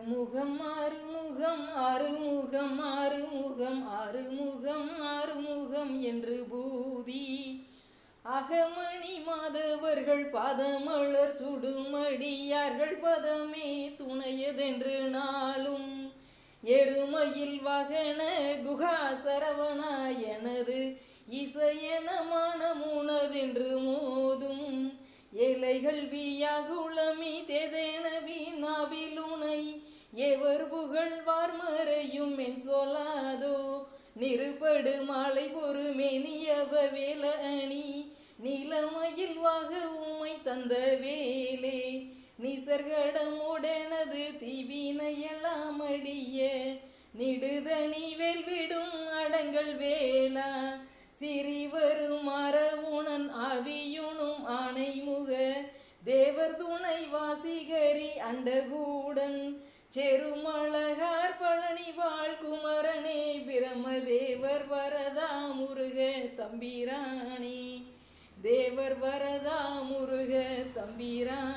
அறுமுகம் அறுமுகம் அறுமுகம் அறுமுகம் அறுமுகம் அறுமுகம் என்று பூதி. அகமணி மாதவர்கள் பதமலர் சுடுமடியார்கள் பதமே துணையதென்று நாளும். எருமையில் வகன குகா சரவணா எனது இசையன மூனதென்று மோதும். ஏழைகள் வியாகுளமி எவர் புகழ்வார் மறையும் என் சொல்லாதோ? நிறுபடு மாலை பொறுமேனியவ வேல அணி. நிலமையில் வாக உமை தந்த வேலே. நிசர்கடமுடனது தீவினையெல்லாம் அடிய. நிடுதணி வெல்விடும் அடங்கள் வேலா. சிறிவரும் மரவுணன் அவியுணும் ஆணைமுக. தேவர் துணை வாசிகரி அண்டகூடன். செருமழகார் பழனி வாழ்குமரனே பிரமதேவர் வரதா முருக தம்பிராணி தேவர் வரதா முருக தம்பிராணி